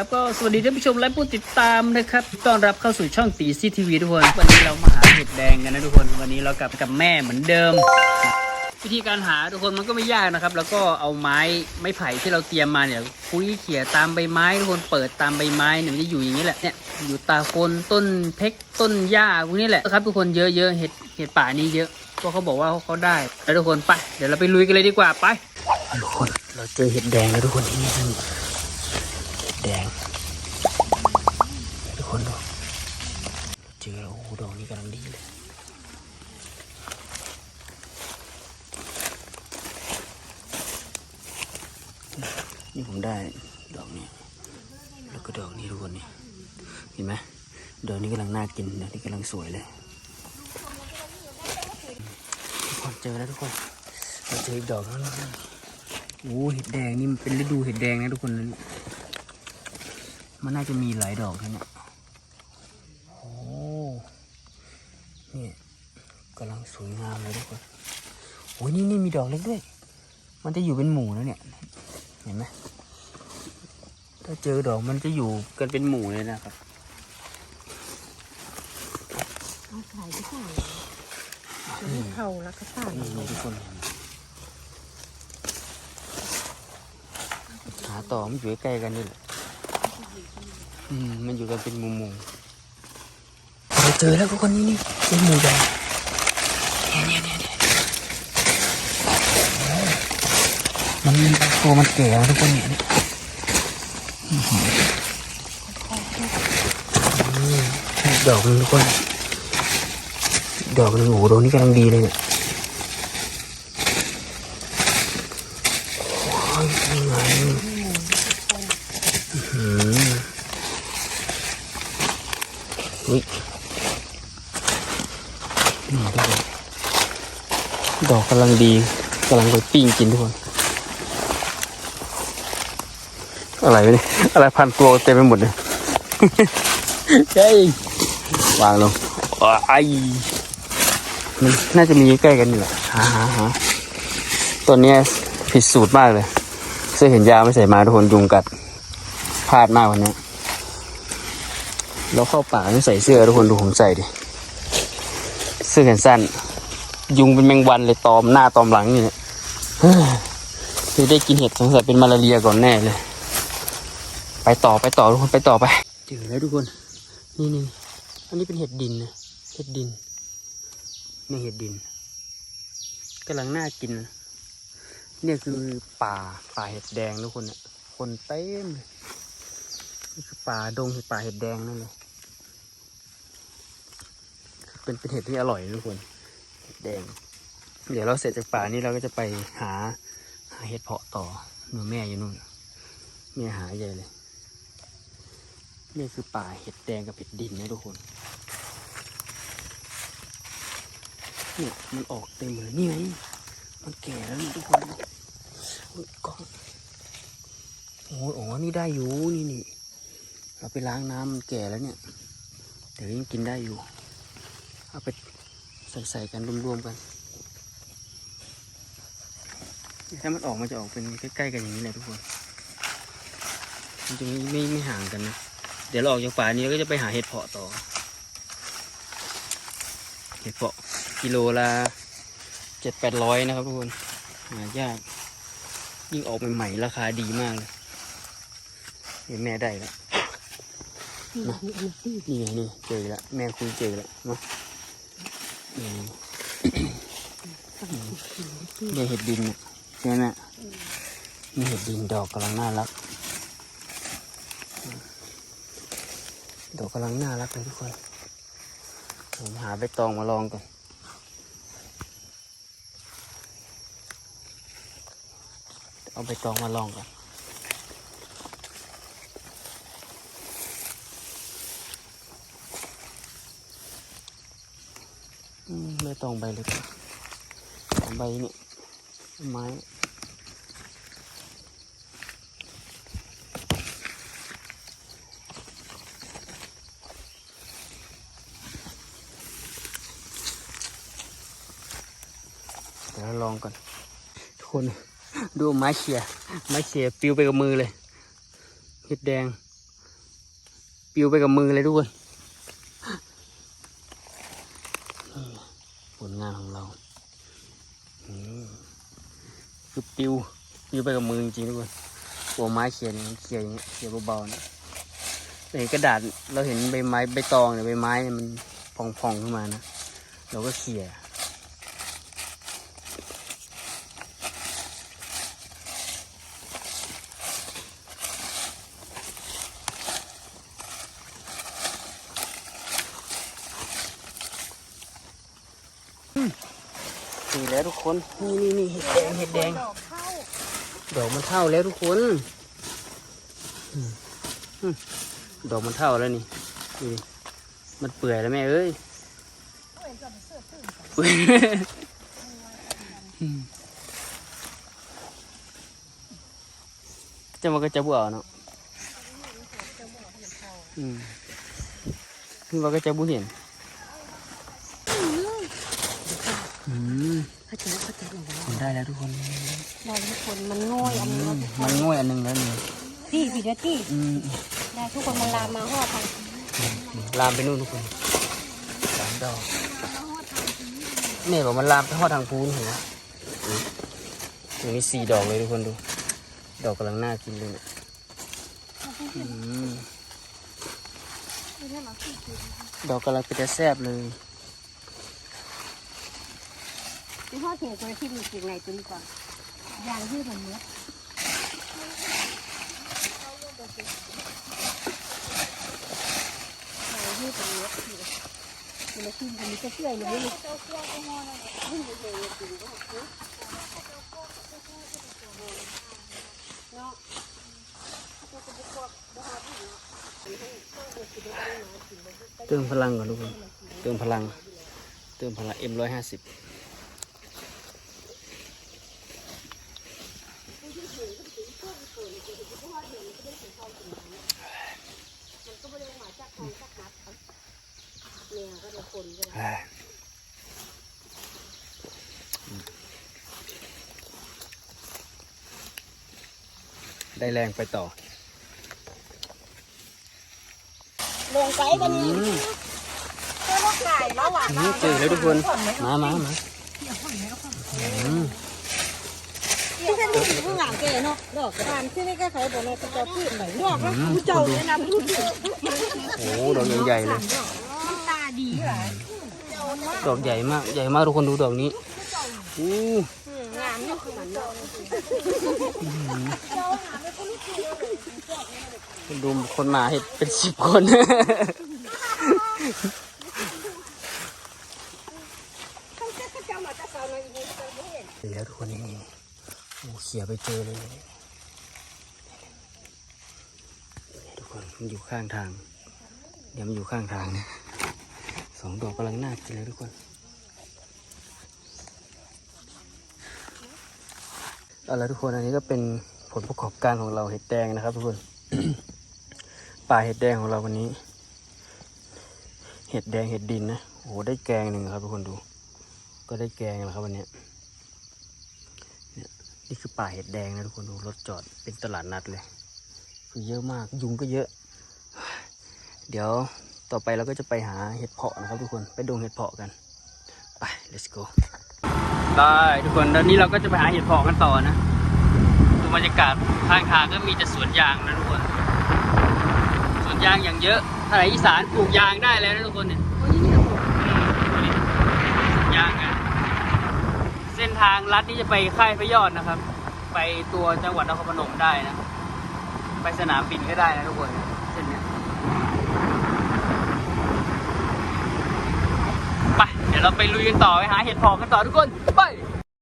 ครับก็สวัสดีท่านผู้ชมและผู้ติดตามนะครับต้อนรับเข้าสู่ช่องตีซีทีวีทุกคน วันนี้เรามาหาเห็ดแดงกันนะทุกคน วันนี้เรากลับกับแม่เหมือนเดิม วิธีการหาทุกคนมันก็ไม่ยากนะครับ แล้วก็เอาไม้ไม้ไผ่ที่เราเตรียมมาเนี่ยคุยเขี่ยตามใบไม้ทุกคนเปิดตามใบไม้เนี่ยมันจะอยู่อย่างนี้แหละเนี่ยอยู่ตาคนต้นเพกต้นหญ้าพวกนี้แหละครับทุกคนเยอะเยอะเห็ดเห็ดป่านี้เยอะเพราะเขาบอกว่าเขาได้แล้วทุกคนไปเดี๋ยวเราไปลุยกันเลยดีกว่าไปทุกคนเราเจอเห็ดแดงแล้วทุกคนที่นี่นี่เห็ ดแดงทุกคนดูเจอแล้วโอ้ดอกนี้กำลังดีเลยนี่ผมได้ดอกนี้แล้วก็ดอกนี้ทุกคนนี่เห็นไหมดอกนี้กำลังน่ากินดอกนี้กำลังสวยเลยทุกคนเจอแล้วทุกคนเราเจออีกดอกแล้วโอ้เห็ดแดงนี่มันเป็นฤดูเห็ดแดงนะทุกคนนะเนี่ย มันน่าจะมีหลายดอกนะเนี่ยโอ้นี่กำลังสวยงามเลยทุกคนโอ้ยนี่นี่มีดอกเล็กด้วย มันจะอยู่เป็นหมู่นะเนี่ย เห็นไหมถ้าเจอดอกมันจะอยู่กันเป็นหมู่เลยนะครับเอาขายที่ไหนไม่เท่าแล้วก็ต่างนี่ทุกคนหาต่อมันอยู่ใกล้ๆกันนี่แหละ อืมมันอยู่กันเป็นหมู่หมู่เราเจอแล้วทุกคนนี่นี่เป็นหมู่ใหญ่เนี่ยเนี่ยเนี่ยเนี่ยมันตัวมันแก่แล้วทุกคนเนี่ยเนี่ยอื้อหืออืมดอกนึงทุกคนดอกนึงโอ้โหดอกนี้กำลังดีเลยเนี่ยโอ้ยยังไงอื้อหือ อุ๊ยนี่ทุกคนดอกกำลังดีกำลังไปปิ้งกินทุกคน อะไรวะเนี่ยอะไรพันตัวเต็มไปหมดเลยใช่วางลงอ้ายมันน่าจะมีใกล้ๆกันอยู่แหละหาหาหาตัวเนี้ยผิดสูตรมากเลย เสื้อเห็นยาวไม่ใส่มาทุกคนยุงกัดพลาดมากวันเนี้ย เราเข้าป่าไม่ใส่เสื้อทุกคนดูผมใส่ดิ เสื้อแขนสั้น ยุงเป็นแมงวันเลยตอมหน้าตอมหลังนี่เนี่ยเฮ้ยคือได้กินเห็ดสงสัยเป็นมาลาเรียก่อนแน่เลย ไปต่อไปต่อทุกคนไปต่อไปเจอแล้วทุกคน นี่นี่อันนี้เป็นเห็ดดินนะเห็ดดินนี่เห็ดดินกำลังน่ากินเนี่ยคือป่าป่าเห็ดแดงทุกคนเนี่ยคนเต็มเลยนี่คือป่าดงป่าเห็ดแดงนั่นเลย เป็นเป็นเห็ดที่อร่อยทุกคนเห็ดแดง เดี๋ยวเราเสร็จจากป่านี้เราก็จะไปหาหาเห็ดเพาะต่อหนูแม่อยู่นู่นแม่หาใหญ่เลยนี่คือป่าเห็ดแดงกับเห็ดดินนะทุกคนเนี่ยมันออกเต็มเลยนี่ไงมันแก่แล้วทุกคนโอ้ยกล้องโอ้ยอ๋อนี่ได้อยู่นี่นี่เราไปล้างน้ำมันแก่แล้วเนี่ยเดี๋ยวยังกินได้อยู่ เอาไปใส่ใส่ๆกันรวมๆกันเนี่ยถ้ามันออกมันจะออกเป็นใกล้ๆกันอย่างนี้เลยทุกคน มันจะไม่ไม่ไม่ห่างกันนะ เดี๋ยวเราออกจากป่านี้เราก็จะไปหาเห็ดเพาะต่อ เห็ดเพาะกิโลละเจ็ดแปดร้อยนะครับทุกคน หายาก ยิ่งออกใหม่ๆราคาดีมากเลยเห็นแม่ได้แล้วนี่ไงนี่เจอแล้วแม่คุยเจอแล้วเนาะอืม เนี่ยเห็ดดินเนี่ยใช่ไหมนี่เห็ดดินดอกกำลังน่ารัก ดอกกำลังน่ารักเลยทุกคน ผมหาใบตองมาลองก่อนเอาใบตองมาลองก่อน อืมใบ ตองใบเล็กสองใบเนี่ยไม้เดี๋ยวเราลองก่อน ทุกคนดูไม้เขี่ยไม้เขี่ยปิวไปกับมือเลยเห็ดแดง ปิวไปกับมือเลยทุกคนผล งานของเราคือปิวปิวไปกับมือจริงๆทุกคนตัวไม้เขียนเขียนอย่างเงี้ยเขียนเบาๆนะเห็นกระดาษเราเห็นใบไม้ใบตองเนี่ยใบไม้เนี่ยมันพองๆขึ้นมานะเราก็เขี่ย นี่แล้วทุกคน นี่นี่นี่เห็ดแดงเห็ดแดงดอกเข้าดอกมันเท่าแล้วทุกคนอืมอืมดอกมันเท่าแล้วนี่นี่มันเปื่อยแล้วแม่เอ้ยเห็นกับเสื้อตื้นเปื่อยอืมจะมันก็จะบวเอาเนาะอืมนี่มันก็จะบุเห็นอืม เขาจะเขาจะอะไรทำได้แล้วทุกคน ได้ทุกคนมันง่อยอันนี้เราทุกคมันนง่วยอันหนึงแล้วนี่ที่พี่เดที่อืมได้ทุกคนมันลามมาห่อทางลามไปนู่นทุกคนสามดอกเนี่ยบอกมันลามไปทอดทางพูนเห็นไหมอืมตรงนี้สี่ดอกเลยทุกคนดู ดอกกำลังน่ากินเลยเนี่ยอืมดอกกำลังเป็นจะแซ่บเลย ที่ห่อเถียงตัวที่มีสิ่งไหนตัวนี้ก่อนยางยืดมันเนี้ยยางยืดมันเนี้ยมันจะขึ้นมันจะเชื่อยเลยนี่เนาะเติมพลังก่อนทุกคน เติมพลัง เติมพลังเอ็มร้อยห้าสิบ ได้แรงไปต่อ ลงไปกันนี่เจอลูกไก่แล้วหวานนี่เจอแล้วทุกคน มามามาอืมที่ฉันที่ข้างหลังแกเนาะดอกทานที่นี่ก็ใส่บอกเลยจะพูดหน่อยดอกแล้วผู้เจ้าเนี่ยนะผู้เจ้าโอ้ดอกใหญ่ๆเลย มันตาดีเหรอดอกใหญ่มาก ใหญ่มากทุกคนดูดอกนี้อู้งามนี่คือมันเนาะดูคนมาเห็ดเป็นสิบคนเจ้ามาจะเจ้าในนี้เจ้าไม่เห็นเดี๋ยวทุกคนนี่โอ้เขี่ยไปเจอเลยนี่ทุกคนมันอยู่ข้างทางเดี๋ยวมันอยู่ข้างทางนะ สองดอกกำลังน่ากินเลยทุกคน เอาละทุกคนอันนี้ก็เป็นผลประกอบการของเราเห็ดแดงนะครับ ทุกคน ป่าเห็ดแดงของเราวันนี้ เห็ดแดงเห็ดดินนะโอ้โหได้แกงหนึ่งครับทุกคนดู ก็ได้แกงแล้วครับวันนี้เนี่ยนี่คือป่าเห็ดแดงนะทุกคนดูรถจอดเป็นตลาดนัดเลย คือเยอะมากยุงก็เยอะ เดี๋ยว ต่อไปเราก็จะไปหาเห็ดเพาะนะครับทุกคนไปดงเห็ดเพาะกันไป let's go ได้ทุกคนตอนนี้เราก็จะไปหาเห็ดเพาะกันต่อนะดูบรรยากาศข้างทางก็มีแต่สวนยางนะทุกคนสวนยางอย่างเยอะถ้าไหนอีสานปลูกยางได้แล้วนะทุกคนเนี่ยยากอะเส้นทางลัดที่จะไปค่ายพระยอดนะครับ ไปตัวจังหวัดนครพนมได้นะ ไปสนามบินก็ได้นะทุกคนเส้นเนี้ยไป เดี๋ยวเราไปลุยกันต่อไปหาเห็ดเพอกันต่อทุกคน ไป